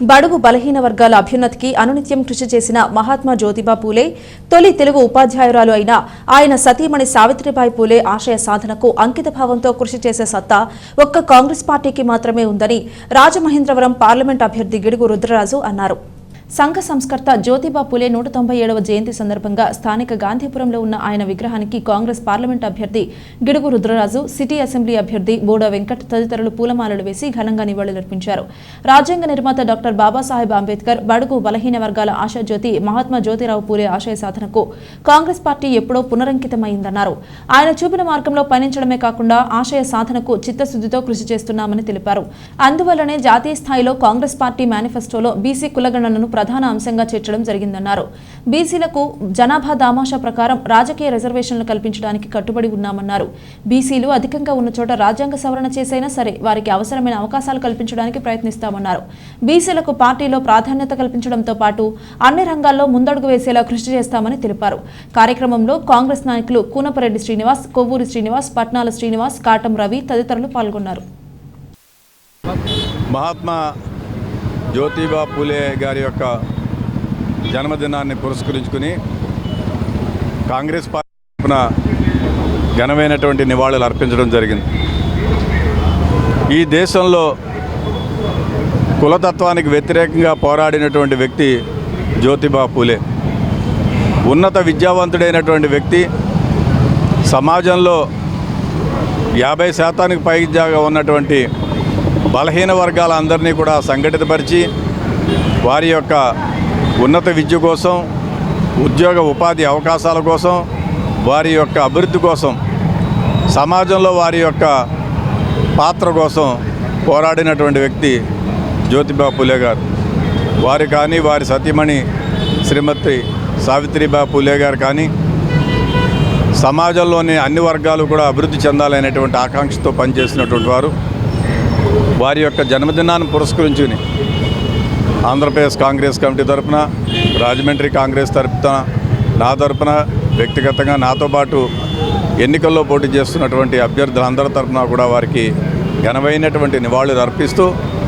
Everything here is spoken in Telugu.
బడుగు బలహీన వర్గాల అభ్యున్నతికి అనునిత్యం కృషి చేసిన మహాత్మా జ్యోతిబా పూలే తొలి తెలుగు ఉపాధ్యాయురాలు అయిన ఆయన సతీమణి సావిత్రిబాయి పూలే ఆశయ సాధనకు అంకిత భావంతో కృషి చేసే సత్తా ఒక్క కాంగ్రెస్ పార్టీకి మాత్రమే ఉందని రాజమహేంద్రవరం పార్లమెంట్ అభ్యర్థి గిడుగు రుద్రరాజు అన్నారు. సంఘ సంస్కర్త జ్యోతిబా పులే నూట తొంభై ఏడవ జయంతి సందర్భంగా స్థానిక గాంధీపురంలో ఉన్న ఆయన విగ్రహానికి కాంగ్రెస్ పార్లమెంట్ అభ్యర్థి గిడుగు రుద్రరాజు సిటీ అసెంబ్లీ అభ్యర్థి బోడా వెంకట్ తదితరులు పూలమాలలు వేసి ఘనంగా నివాళులర్పించారు. రాజ్యాంగ నిర్మాత డాక్టర్ బాబాసాహెబ్ అంబేద్కర్ బడుగు బలహీన వర్గాల ఆశాజ్యోతి మహాత్మా జ్యోతిరావు పూలే ఆశయ సాధనకు కాంగ్రెస్ పార్టీ ఎప్పుడో పునరంకితమైందన్నారు. ఆయన చూపిన మార్గంలో పయనించడమే కాకుండా ఆశయ సాధనకు చిత్తశుద్ధితో కృషి చేస్తున్నామని తెలిపారు. అందువల్లనే జాతీయ స్థాయిలో కాంగ్రెస్ పార్టీ మేనిఫెస్టోలో బీసీ కులగణనను ప్రధాన అంశంగా చేర్చడం జరిగిందన్నారు. బీసీలకు జనాభా దామాషా ప్రకారం రాజకీయ రిజర్వేషన్లు కల్పించడానికి కట్టుబడి ఉన్నామన్నారు. బీసీలు అధికంగా ఉన్న చోట రాజ్యాంగ సవరణ చేసైనా సరే వారికి అవసరమైన అవకాశాలు కల్పించడానికి ప్రయత్నిస్తామన్నారు. బీసీలకు పార్టీలో ప్రాధాన్యత కల్పించడంతో పాటు అన్ని రంగాల్లో ముందడుగు వేసేలా కృషి చేస్తామని తెలిపారు. కార్యక్రమంలో కాంగ్రెస్ నాయకులు కూనపరెడ్డి శ్రీనివాస్ కొవ్వూరి శ్రీనివాస్ పట్నాల శ్రీనివాస్ కాటం రవి తదితరులు పాల్గొన్నారు. మహాత్మా జ్యోతిబా పూలే గారి యొక్క జన్మదినాన్ని పురస్కరించుకుని కాంగ్రెస్ పార్టీ తరఫున ఘనమైనటువంటి నివాళులు అర్పించడం జరిగింది. ఈ దేశంలో కులతత్వానికి వ్యతిరేకంగా పోరాడినటువంటి వ్యక్తి జ్యోతిబా పూలే. ఉన్నత విద్యావంతుడైనటువంటి వ్యక్తి సమాజంలో యాభై శాతానికి పైగా ఉన్నటువంటి బలహీన వర్గాల అందరినీ కూడా సంఘటితపరిచి వారి యొక్క ఉన్నత విద్య కోసం ఉద్యోగ ఉపాధి అవకాశాల కోసం వారి యొక్క అభివృద్ధి కోసం సమాజంలో వారి యొక్క పాత్ర కోసం పోరాడినటువంటి వ్యక్తి జ్యోతిబా పూలే గారు. వారు కానీ వారి సతీమణి శ్రీమతి సావిత్రిబా పూలే గారు కానీ సమాజంలోని అన్ని వర్గాలు కూడా అభివృద్ధి చెందాలనేటువంటి ఆకాంక్షతో పనిచేసినటువంటి వారు. వారి యొక్క జన్మదినాన్ని పురస్కరించుకుని ఆంధ్రప్రదేశ్ కాంగ్రెస్ కమిటీ తరఫున రాజమండ్రి కాంగ్రెస్ తరపున నా తరపున వ్యక్తిగతంగా నాతో పాటు ఎన్నికల్లో పోటీ చేస్తున్నటువంటి అభ్యర్థులందరి తరఫున కూడా వారికి ఘనమైనటువంటి నివాళులు అర్పిస్తూ